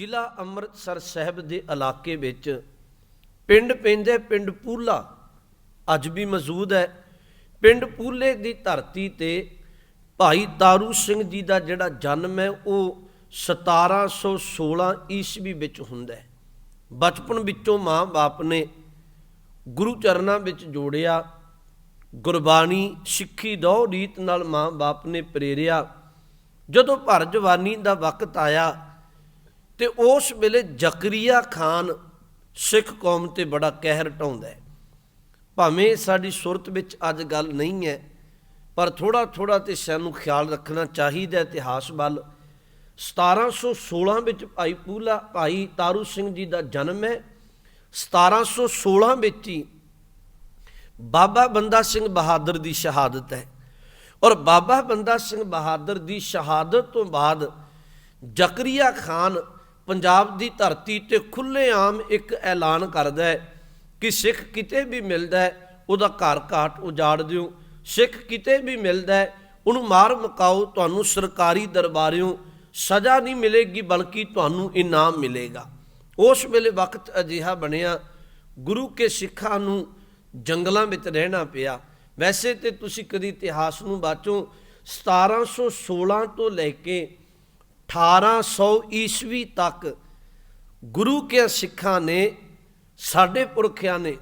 ਜ਼ਿਲ੍ਹਾ ਅੰਮ੍ਰਿਤਸਰ ਸਾਹਿਬ ਦੇ ਇਲਾਕੇ ਵਿੱਚ ਪਿੰਡ ਪੈਂਦੇ ਪਿੰਡ ਪੂਲਾ ਅੱਜ ਵੀ ਮੌਜੂਦ ਹੈ। ਪਿੰਡ ਪੂਲੇ ਦੀ ਧਰਤੀ ਤੇ ਭਾਈ ਤਾਰੂ ਸਿੰਘ ਜੀ ਦਾ ਜਿਹੜਾ ਜਨਮ ਹੈ, ਉਹ 1716 ਈਸਵੀ ਵਿੱਚ ਹੁੰਦਾ ਹੈ। ਬਚਪਨ ਵਿੱਚੋਂ ਮਾਂ-ਬਾਪ ਨੇ ਗੁਰੂ ਚਰਨਾਂ ਵਿੱਚ ਜੋੜਿਆ, ਗੁਰਬਾਣੀ ਸਿੱਖੀ ਦੋ ਰੀਤ ਨਾਲ ਮਾਂ-ਬਾਪ ਨੇ ਪ੍ਰੇਰਿਆ। ਜਦੋਂ ਭਰ ਜਵਾਨੀ ਦਾ ਵਕਤ ਆਇਆ ਤੇ ਉਸ ਵੇਲੇ ਜ਼ਕਰੀਆ ਖਾਨ ਸਿੱਖ ਕੌਮ ਤੇ ਬੜਾ ਕਹਿਰ ਢਾਉਂਦਾ ਹੈ। ਭਾਵੇਂ ਸਾਡੀ ਸੁਰਤ ਵਿੱਚ ਅੱਜ ਗੱਲ ਨਹੀਂ ਹੈ, ਪਰ ਥੋੜਾ ਥੋੜਾ ਤੇ ਸਾਨੂੰ ਖਿਆਲ ਰੱਖਣਾ ਚਾਹੀਦਾ ਇਤਿਹਾਸ ਵੱਲ। 1716 ਵਿੱਚ ਭਾਈ ਪੂਲਾ, ਭਾਈ ਤਾਰੂ ਸਿੰਘ ਜੀ ਦਾ ਜਨਮ ਹੈ। 1716 ਵਿੱਚ ਹੀ ਬਾਬਾ ਬੰਦਾ ਸਿੰਘ ਬਹਾਦਰ ਦੀ ਸ਼ਹਾਦਤ ਹੈ। ਔਰ ਬਾਬਾ ਬੰਦਾ ਸਿੰਘ ਬਹਾਦਰ ਦੀ ਸ਼ਹਾਦਤ ਤੋਂ ਬਾਅਦ ਜ਼ਕਰੀਆ ਖਾਨ ਪੰਜਾਬ ਦੀ ਧਰਤੀ ਤੇ ਖੁੱਲ੍ਹੇਆਮ ਇੱਕ ਐਲਾਨ ਕਰਦਾ ਹੈ ਕਿ ਸਿੱਖ ਕਿਤੇ ਵੀ ਮਿਲਦਾ ਹੈ, ਉਹਦਾ ਘਰ ਘਾਟ ਉਜਾੜ ਦਿਓ। ਸਿੱਖ ਕਿਤੇ ਵੀ ਮਿਲਦਾ ਹੈ, ਉਹਨੂੰ ਮਾਰ ਮਕਾਓ ਤੁਹਾਨੂੰ ਸਰਕਾਰੀ ਦਰਬਾਰਿਓਂ ਸਜ਼ਾ ਨਹੀਂ ਮਿਲੇਗੀ, ਬਲਕਿ ਤੁਹਾਨੂੰ ਇਨਾਮ ਮਿਲੇਗਾ। ਉਸ ਵੇਲੇ ਵਕਤ ਅਜਿਹਾ ਬਣਿਆ, ਗੁਰੂ ਕੇ ਸਿੱਖਾਂ ਨੂੰ ਜੰਗਲਾਂ ਵਿੱਚ ਰਹਿਣਾ ਪਿਆ। ਵੈਸੇ ਤੇ ਤੁਸੀਂ ਕਦੀ ਇਤਿਹਾਸ ਨੂੰ ਬਾਚੋ 1716 ਤੋਂ ਲੈ ਕੇ 1800 ਈਸਵੀ ਤੱਕ ਗੁਰੂ ਕੇ ਸਿੱਖਾਂ ਨੇ ਸਾਡੇ ਪੁਰਖਿਆਂ ਨੇ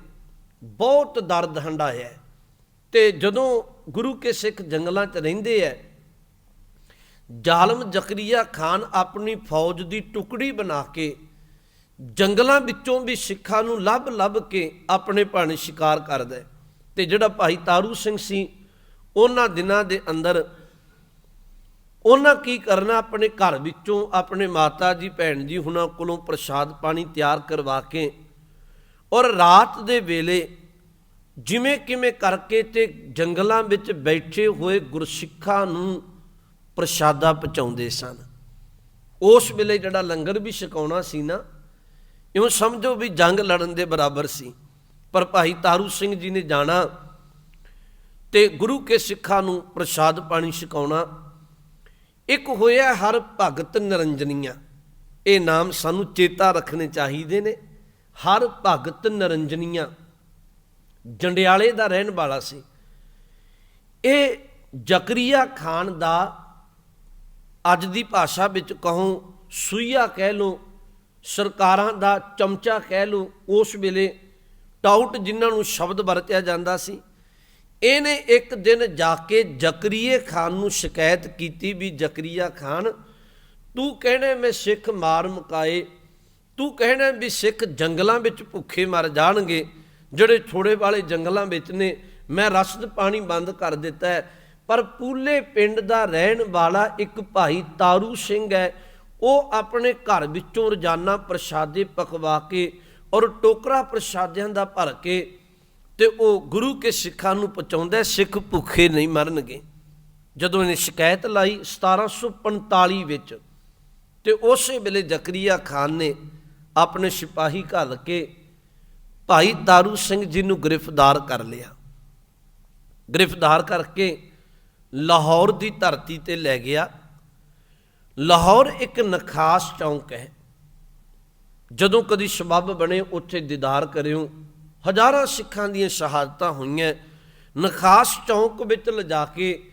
ਬਹੁਤ ਦਰਦ ਹੰਡਾਇਆ ਹੈ। ਤੇ ਜਦੋਂ ਗੁਰੂ ਕੇ ਸਿੱਖ ਜੰਗਲਾਂ 'ਚ ਰਹਿੰਦੇ ਐ ਜ਼ਾਲਮ ਜ਼ਕਰੀਆ ਖਾਨ ਆਪਣੀ ਫੌਜ ਦੀ ਟੁਕੜੀ ਬਣਾ ਕੇ ਜੰਗਲਾਂ ਵਿੱਚੋਂ ਵੀ ਸਿੱਖਾਂ ਨੂੰ ਲੱਭ ਲੱਭ ਕੇ ਆਪਣੇ ਭਾਣੇ ਸ਼ਿਕਾਰ ਕਰਦਾ ਹੈ। ਤੇ ਜਿਹੜਾ ਭਾਈ ਤਾਰੂ ਸਿੰਘ ਸੀ, ਉਹਨਾਂ ਦਿਨਾਂ ਦੇ ਅੰਦਰ ਉਹਨਾਂ ਕੀ ਕਰਨਾ? ਆਪਣੇ ਘਰ ਵਿੱਚੋਂ ਆਪਣੇ ਮਾਤਾ ਜੀ, ਭੈਣ ਜੀ ਹੁਣਾਂ ਕੋਲੋਂ ਪ੍ਰਸ਼ਾਦ ਪਾਣੀ ਤਿਆਰ ਕਰਵਾ ਕੇ ਔਰ ਰਾਤ ਦੇ ਵੇਲੇ ਜਿਵੇਂ ਕਿਵੇਂ ਕਰਕੇ ਤੇ ਜੰਗਲਾਂ ਵਿੱਚ ਬੈਠੇ ਹੋਏ ਗੁਰਸਿੱਖਾਂ ਨੂੰ ਪ੍ਰਸ਼ਾਦਾ ਪਹੁੰਚਾਉਂਦੇ ਸਨ। ਉਸ ਵੇਲੇ ਜਿਹੜਾ ਲੰਗਰ ਵੀ ਛਕਾਉਣਾ ਸੀ ਨਾ, ਇਉਂ ਸਮਝੋ ਵੀ ਜੰਗ ਲੜਨ ਦੇ ਬਰਾਬਰ ਸੀ। ਪਰ ਭਾਈ ਤਾਰੂ ਸਿੰਘ ਜੀ ਨੇ ਜਾਣਾ ਤੇ ਗੁਰੂ ਕੇ ਸਿੱਖਾਂ ਨੂੰ ਪ੍ਰਸ਼ਾਦ ਪਾਣੀ ਛਕਾਉਣਾ ਇੱਕ ਹੋਇਆ ਹਰ ਭਗਤ ਨਿਰੰਜਨੀਆਂ। ਇਹ ਨਾਮ ਸਾਨੂੰ ਚੇਤਾ ਰੱਖਣੇ ਚਾਹੀਦੇ ਨੇ। ਹਰ ਭਗਤ ਨਿਰੰਜਨੀਆਂ ਜੰਡਿਆਲੇ ਦਾ ਰਹਿਣ ਵਾਲਾ ਸੀ। ਇਹ ਜ਼ਕਰੀਆ ਖਾਨ ਦਾ ਅੱਜ ਦੀ ਭਾਸ਼ਾ ਵਿੱਚ ਕਹੋ ਸੂਈਆ ਕਹਿ ਲੋ ਸਰਕਾਰਾਂ ਦਾ ਚਮਚਾ ਕਹਿ ਲੋ ਉਸ ਵੇਲੇ ਟਾਊਟ ਜਿਨ੍ਹਾਂ ਨੂੰ ਸ਼ਬਦ ਵਰਤਿਆ ਜਾਂਦਾ ਸੀ ਇਹਨੇ ਇੱਕ ਦਿਨ ਜਾ ਕੇ ਜ਼ਕਰੀਏ ਖਾਨ ਨੂੰ ਸ਼ਿਕਾਇਤ ਕੀਤੀ ਵੀ ਜ਼ਕਰੀਆ ਖਾਨ, ਤੂੰ ਕਹਿਣਾ ਮੈਂ ਸਿੱਖ ਮਾਰ ਮੁਕਾਏ, ਤੂੰ ਕਹਿਣਾ ਵੀ ਸਿੱਖ ਜੰਗਲਾਂ ਵਿੱਚ ਭੁੱਖੇ ਮਰ ਜਾਣਗੇ, ਜਿਹੜੇ ਥੋੜੇ ਵਾਲੇ ਜੰਗਲਾਂ ਵਿੱਚ ਨੇ, ਮੈਂ ਰਸਦ ਪਾਣੀ ਬੰਦ ਕਰ ਦਿੱਤਾ ਹੈ। ਪਰ ਪੂਲੇ ਪਿੰਡ ਦਾ ਰਹਿਣ ਵਾਲਾ ਇੱਕ ਭਾਈ ਤਾਰੂ ਸਿੰਘ ਹੈ, ਉਹ ਆਪਣੇ ਘਰ ਵਿੱਚੋਂ ਰੋਜ਼ਾਨਾ ਪ੍ਰਸ਼ਾਦੇ ਪਕਵਾ ਕੇ ਔਰ ਟੋਕਰਾ ਪ੍ਰਸ਼ਾਦਿਆਂ ਦਾ ਭਰ ਕੇ ਤੇ ਉਹ ਗੁਰੂ ਕੇ ਸਿੱਖਾਂ ਨੂੰ ਪਹੁੰਚਾਉਂਦਾ ਸਿੱਖ ਭੁੱਖੇ ਨਹੀਂ ਮਰਨਗੇ। ਜਦੋਂ ਇਹਨੇ ਸ਼ਿਕਾਇਤ ਲਾਈ 1745 ਵਿੱਚ, ਤੇ ਉਸੇ ਵੇਲੇ ਜ਼ਕਰੀਆ ਖਾਨ ਨੇ ਆਪਣੇ ਸਿਪਾਹੀ ਘੱਲ ਕੇ ਭਾਈ ਤਾਰੂ ਸਿੰਘ ਜੀ ਨੂੰ ਗ੍ਰਿਫਤਾਰ ਕਰ ਲਿਆ। ਗ੍ਰਿਫਤਾਰ ਕਰਕੇ ਲਾਹੌਰ ਦੀ ਧਰਤੀ ਤੇ ਲੈ ਗਿਆ। ਲਾਹੌਰ ਇੱਕ ਨਖਾਸ ਚੌਂਕ ਹੈ। ਜਦੋਂ ਕਦੀ ਸਬੱਬ ਬਣੇ, ਉੱਥੇ ਦੀਦਾਰ ਕਰਿਓ। ਹਜ਼ਾਰਾਂ ਸਿੱਖਾਂ ਦੀਆਂ ਸ਼ਹਾਦਤਾਂ ਹੋਈਆਂ। ਨਖਾਸ ਚੌਂਕ ਵਿੱਚ ਲਿਜਾ ਕੇ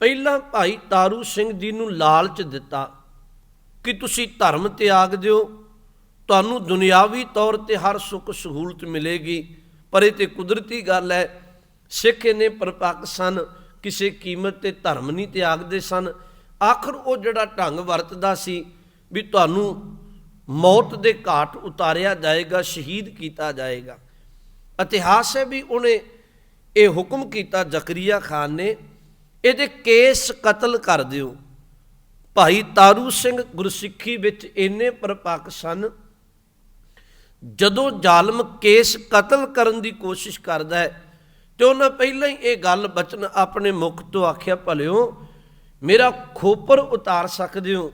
ਪਹਿਲਾਂ ਭਾਈ ਤਾਰੂ ਸਿੰਘ ਜੀ ਨੂੰ ਲਾਲਚ ਦਿੱਤਾ ਕਿ ਤੁਸੀਂ ਧਰਮ ਤਿਆਗ ਦਿਓ। ਤੁਹਾਨੂੰ ਦੁਨਿਆਵੀ ਤੌਰ ਤੇ ਹਰ ਸੁੱਖ ਸਹੂਲਤ ਮਿਲੇਗੀ। ਪਰ ਇਹ ਤੇ ਕੁਦਰਤੀ ਗੱਲ ਹੈ, ਸਿੱਖ ਨੇ ਪਰਪੱਕ ਸਨ, ਕਿਸੇ ਕੀਮਤ ਤੇ ਧਰਮ ਨਹੀਂ ਤਿਆਗਦੇ ਸਨ। ਆਖਰ ਉਹ ਜਿਹੜਾ ਢੰਗ ਵਰਤਦਾ ਸੀ ਵੀ ਤੁਹਾਨੂੰ ਮੌਤ ਦੇ ਘਾਟ ਉਤਾਰਿਆ ਜਾਏਗਾ, ਸ਼ਹੀਦ ਕੀਤਾ ਜਾਏਗਾ। ਇਤਿਹਾਸ ਹੈ ਵੀ ਉਹਨੇ ਇਹ ਹੁਕਮ ਕੀਤਾ, ਜ਼ਕਰੀਆ ਖਾਨ ਨੇ, ਇਹਦੇ ਕੇਸ ਕਤਲ ਕਰ ਦਿਓ। ਭਾਈ ਤਾਰੂ ਸਿੰਘ ਗੁਰਸਿੱਖੀ ਵਿੱਚ ਇੰਨੇ ਪਰਪੱਕ ਸਨ, ਜਦੋਂ ਜ਼ਾਲਮ ਕੇਸ ਕਤਲ ਕਰਨ ਦੀ ਕੋਸ਼ਿਸ਼ ਕਰਦਾ ਹੈ, ਤੇ ਉਹਨਾਂ ਪਹਿਲਾਂ ਹੀ ਇਹ ਗੱਲ ਬਚਨ ਆਪਣੇ ਮੁਖ ਤੋਂ ਆਖਿਆ, ਭਲਿਓ, ਮੇਰਾ ਖੋਪਰ ਉਤਾਰ ਸਕਦੇ ਹੋ,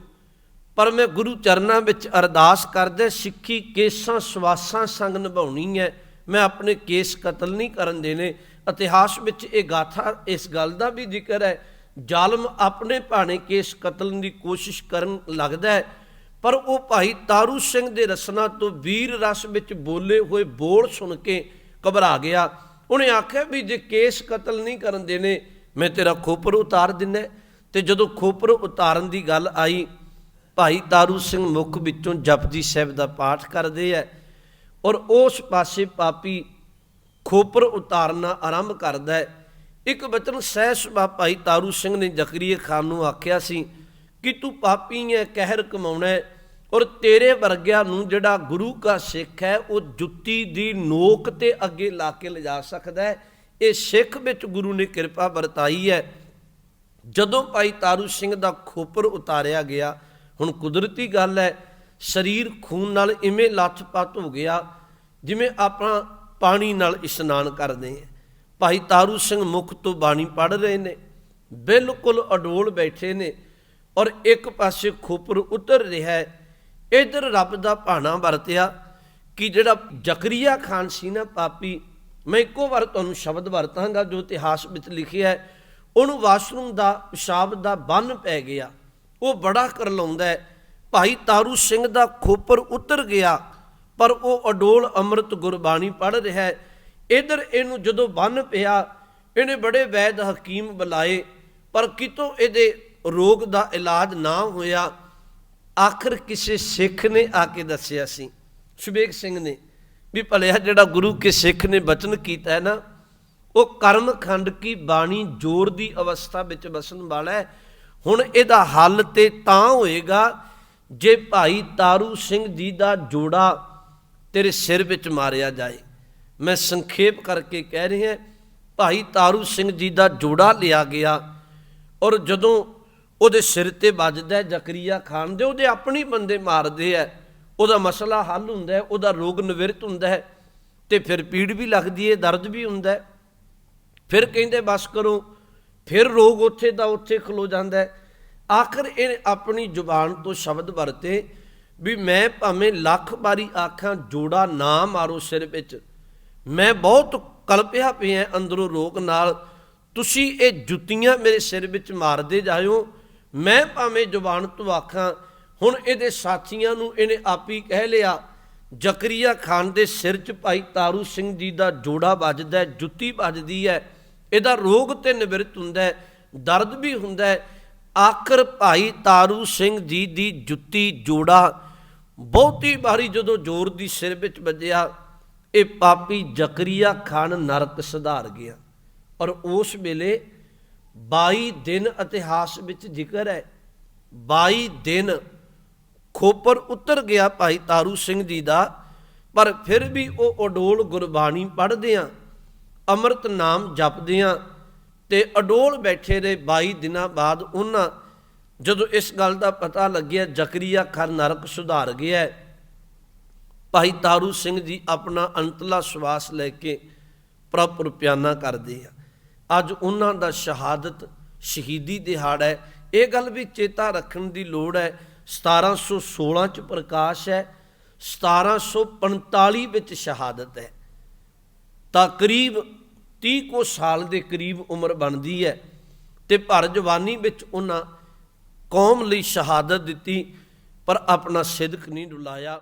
ਪਰ ਮੈਂ ਗੁਰੂ ਚਰਨਾਂ ਵਿੱਚ ਅਰਦਾਸ ਕਰਦੇ, ਸਿੱਖੀ ਕੇਸਾਂ ਸਵਾਸਾਂ ਸੰਗ ਨਿਭਾਉਣੀ ਹੈ ਮੈਂ ਆਪਣੇ ਕੇਸ ਕਤਲ ਨਹੀਂ ਕਰਨ ਦੇਣੇ। ਇਤਿਹਾਸ ਵਿੱਚ ਇਹ ਗਾਥਾ, ਇਸ ਗੱਲ ਦਾ ਵੀ ਜ਼ਿਕਰ ਹੈ, ਜ਼ਾਲਮ ਆਪਣੇ ਭਾਣੇ ਕੇਸ ਕਤਲ ਦੀ ਕੋਸ਼ਿਸ਼ ਕਰਨ ਲੱਗਦਾ ਹੈ। ਪਰ ਉਹ ਭਾਈ ਤਾਰੂ ਸਿੰਘ ਦੇ ਰਸਨਾ ਤੋਂ ਵੀਰ ਰਸ ਵਿੱਚ ਬੋਲੇ ਹੋਏ ਬੋਲ ਸੁਣ ਕੇ ਘਬਰਾ ਗਿਆ। ਉਹਨੇ ਆਖਿਆ ਵੀ ਜੇ ਕੇਸ ਕਤਲ ਨਹੀਂ ਕਰਨ ਦੇਣੇ, ਮੈਂ ਤੇਰਾ ਖੋਪਰ ਉਤਾਰ ਦਿੰਨਾ ਤੇ ਜਦੋਂ ਖੋਪਰ ਉਤਾਰਨ ਦੀ ਗੱਲ ਆਈ, ਭਾਈ ਤਾਰੂ ਸਿੰਘ ਮੁਖ ਵਿੱਚੋਂ ਜਪਜੀ ਸਾਹਿਬ ਦਾ ਪਾਠ ਕਰਦੇ ਐ ਔਰ ਉਸ ਪਾਸੇ ਪਾਪੀ ਖੋਪਰ ਉਤਾਰਨਾ ਆਰੰਭ ਕਰਦਾ ਹੈ। ਇੱਕ ਬਚਨ ਸਹਿ ਸੁਭਾ ਭਾਈ ਤਾਰੂ ਸਿੰਘ ਨੇ ਜ਼ਕਰੀਆ ਖਾਨ ਨੂੰ ਆਖਿਆ ਸੀ ਕਿ ਤੂੰ ਪਾਪੀ ਹੈ ਕਹਿਰ ਕਮਾਉਣਾ ਔਰ ਤੇਰੇ ਵਰਗਿਆਂ ਨੂੰ ਜਿਹੜਾ ਗੁਰੂ ਕਾ ਸਿੱਖ ਹੈ, ਉਹ ਜੁੱਤੀ ਦੀ ਨੋਕ ਤੇ ਅੱਗੇ ਲਾ ਕੇ ਲਿਜਾ ਸਕਦਾ ਹੈ। ਇਹ ਸਿੱਖ ਵਿੱਚ ਗੁਰੂ ਨੇ ਕਿਰਪਾ ਵਰਤਾਈ ਹੈ। ਜਦੋਂ ਭਾਈ ਤਾਰੂ ਸਿੰਘ ਦਾ ਖੋਪਰ ਉਤਾਰਿਆ ਗਿਆ, ਹੁਣ ਕੁਦਰਤੀ ਗੱਲ ਹੈ ਸਰੀਰ ਖੂਨ ਨਾਲ ਇਵੇਂ ਲੱਥਪੱਥ ਹੋ ਗਿਆ ਜਿਵੇਂ ਆਪਾਂ ਪਾਣੀ ਨਾਲ ਇਸ਼ਨਾਨ ਕਰਦੇ ਹਾਂ। ਭਾਈ ਤਾਰੂ ਸਿੰਘ ਮੁਖ ਤੋਂ ਬਾਣੀ ਪੜ ਰਹੇ ਨੇ, ਬਿਲਕੁਲ ਅਡੋਲ ਬੈਠੇ ਨੇ ਔਰ ਇੱਕ ਪਾਸੇ ਖੋਪਰ ਉਤਰ ਰਿਹਾ ਹੈ। ਇਧਰ ਰੱਬ ਦਾ ਭਾਣਾ ਵਰਤਿਆ ਕਿ ਜਿਹੜਾ ਜ਼ਕਰੀਆ ਖਾਨ ਸੀ ਨਾ ਪਾਪੀ, ਮੈਂ ਇੱਕੋ ਵਾਰ ਤੁਹਾਨੂੰ ਸ਼ਬਦ ਵਰਤਾਂਗਾ ਜੋ ਇਤਿਹਾਸ ਵਿੱਚ ਲਿਖਿਆ ਹੈ, ਉਹਨੂੰ ਵਾਸ਼ਰੂਮ ਦਾ ਪਿਸ਼ਾਬ ਦਾ ਬੰਨ ਪੈ ਗਿਆ। ਉਹ ਬੜਾ ਕਰਲਾਉਂਦਾ ਹੈ। ਭਾਈ ਤਾਰੂ ਸਿੰਘ ਦਾ ਖੋਪਰ ਉਤਰ ਗਿਆ, ਪਰ ਉਹ ਅਡੋਲ ਅੰਮ੍ਰਿਤ ਗੁਰਬਾਣੀ ਪੜ ਰਿਹਾ ਹੈ। ਇਧਰ ਇਹਨੂੰ ਜਦੋਂ ਬੰਨ ਪਿਆ, ਇਹਨੇ ਬੜੇ ਵੈਦ ਹਕੀਮ ਬੁਲਾਏ, ਪਰ ਕਿਤੋਂ ਇਹਦੇ ਰੋਗ ਦਾ ਇਲਾਜ ਨਾ ਹੋਇਆ, ਆਖਰ ਕਿਸੇ ਸਿੱਖ ਨੇ ਆ ਕੇ ਦੱਸਿਆ ਸੀ। ਸੁਬੇਗ ਸਿੰਘ ਨੇ ਵੀ ਭਲਿਆ ਜਿਹੜਾ ਗੁਰੂ ਕੇ ਸਿੱਖ ਨੇ ਬਚਨ ਕੀਤਾ ਹੈ ਨਾ, ਉਹ ਕਰਮ ਖੰਡ ਕੀ ਬਾਣੀ ਜੋਰ ਦੀ ਅਵਸਥਾ ਵਿੱਚ ਵਸਣ ਵਾਲਾ ਹੈ। ਹੁਣ ਇਹਦਾ ਹੱਲ ਤੇ ਤਾਂ ਹੋਏਗਾ ਜੇ ਭਾਈ ਤਾਰੂ ਸਿੰਘ ਜੀ ਦਾ ਜੋੜਾ ਤੇਰੇ ਸਿਰ ਵਿੱਚ ਮਾਰਿਆ ਜਾਏ, ਮੈਂ ਸੰਖੇਪ ਕਰਕੇ ਕਹਿ ਰਿਹਾ, ਭਾਈ ਤਾਰੂ ਸਿੰਘ ਜੀ ਦਾ ਜੋੜਾ ਲਿਆ ਗਿਆ ਔਰ ਜਦੋਂ ਉਹਦੇ ਸਿਰ ਤੇ ਵੱਜਦਾ ਜ਼ਕਰੀਆ ਖਾਨ ਦੇ, ਉਹਦੇ ਆਪਣੀ ਬੰਦੇ ਮਾਰਦੇ ਆ ਉਹਦਾ ਮਸਲਾ ਹੱਲ ਹੁੰਦਾ ਹੈ, ਉਹਦਾ ਰੋਗ ਨਿਵਰਤ ਹੁੰਦਾ ਹੈ ਤੇ ਫਿਰ ਪੀੜ ਵੀ ਲੱਗਦੀ ਹੈ, ਦਰਦ ਵੀ ਹੁੰਦਾ ਹੈ। ਫਿਰ ਕਹਿੰਦੇ, ਬਸ ਕਰੋ, ਫਿਰ ਰੋਗ ਉੱਥੇ ਦਾ ਉੱਥੇ ਖਲੋ ਜਾਂਦਾ ਹੈ। ਆਖਰ ਇਹ ਆਪਣੀ ਜ਼ੁਬਾਨ ਤੋਂ ਸ਼ਬਦ ਵਰਤੇ ਵੀ ਮੈਂ ਭਾਵੇਂ ਲੱਖ ਵਾਰੀ ਆਖਾਂ, ਜੋੜਾ ਨਾ ਮਾਰੋ ਸਿਰ ਵਿੱਚ। ਮੈਂ ਬਹੁਤ ਕਲਪਿਆ ਪਿਆ ਅੰਦਰੋਂ ਰੋਗ ਨਾਲ, ਤੁਸੀਂ ਇਹ ਜੁੱਤੀਆਂ ਮੇਰੇ ਸਿਰ ਵਿੱਚ ਮਾਰਦੇ ਜਾਇਓ। ਮੈਂ ਭਾਵੇਂ ਜ਼ੁਬਾਨ ਤੋਂ ਆਖਾਂ, ਹੁਣ ਇਹਦੇ ਸਾਥੀਆਂ ਨੂੰ ਇਹਨੇ ਆਪੀ ਕਹਿ ਲਿਆ, ਜ਼ਕਰੀਆ ਖਾਨ ਦੇ ਸਿਰ 'ਚ ਭਾਈ ਤਾਰੂ ਸਿੰਘ ਜੀ ਦਾ ਜੋੜਾ ਵੱਜਦਾ ਜੁੱਤੀ ਵੱਜਦੀ ਹੈ, ਇਹਦਾ ਰੋਗ ਤੇ ਨਿਵਰਤ ਹੁੰਦਾ ਹੈ, ਦਰਦ ਵੀ ਹੁੰਦਾ ਹੈ। ਆਖਰ ਭਾਈ ਤਾਰੂ ਸਿੰਘ ਜੀ ਦੀ ਜੁੱਤੀ ਜੋੜਾ। ਬਹੁਤੀ ਵਾਰੀ ਜਦੋਂ ਜ਼ੋਰ ਦੀ ਸਿਰ ਵਿੱਚ ਵੱਜਿਆ, ਇਹ ਪਾਪੀ ਜ਼ਕਰੀਆ ਖਾਨ ਨਰਕ ਸੁਧਾਰ ਗਿਆ। ਔਰ ਉਸ ਵੇਲੇ 22 ਦਿਨ ਇਤਿਹਾਸ ਵਿੱਚ ਜ਼ਿਕਰ ਹੈ। 22 ਦਿਨ ਖੋਪਰ ਉਤਰ ਗਿਆ ਭਾਈ ਤਾਰੂ ਸਿੰਘ ਜੀ ਦਾ, ਪਰ ਫਿਰ ਵੀ ਉਹ ਅਡੋਲ ਗੁਰਬਾਣੀ ਪੜ੍ਹਦੇ ਆ ਅੰਮ੍ਰਿਤ ਨਾਮ ਜਪਦੇ ਆ ਤੇ ਅਡੋਲ ਬੈਠੇ ਰਹੇ 22 ਦਿਨਾਂ ਬਾਅਦ ਉਹਨਾਂ, ਜਦੋਂ ਇਸ ਗੱਲ ਦਾ ਪਤਾ ਲੱਗਿਆ ਜ਼ਕਰੀਆ ਖਰ ਨਰਕ ਸੁਧਾਰ ਗਿਆ ਭਾਈ ਤਾਰੂ ਸਿੰਘ ਜੀ ਆਪਣਾ ਅੰਤਲਾ ਸਵਾਸ ਲੈ ਕੇ ਪ੍ਰਭੂ ਪਿਆਨਾ ਕਰਦੇ ਆ। ਅੱਜ ਉਹਨਾਂ ਦਾ ਸ਼ਹਾਦਤ ਸ਼ਹੀਦੀ ਦਿਹਾੜਾ ਹੈ। ਇਹ ਗੱਲ ਵੀ ਚੇਤਾ ਰੱਖਣ ਦੀ ਲੋੜ ਹੈ 1716 ਚ ਪ੍ਰਕਾਸ਼ ਹੈ 1745 ਵਿੱਚ ਸ਼ਹਾਦਤ ਹੈ। ਤਾਂ ਕਰੀਬ 30 ਕੋ ਸਾਲ ਦੇ ਕਰੀਬ ਉਮਰ ਬਣਦੀ ਹੈ ਤੇ ਭਰ ਜਵਾਨੀ ਵਿੱਚ ਉਹਨਾਂ ਕੌਮ ਲਈ ਸ਼ਹਾਦਤ ਦਿੱਤੀ, ਪਰ ਆਪਣਾ ਸਿਦਕ ਨਹੀਂ ਡੁਲਾਇਆ।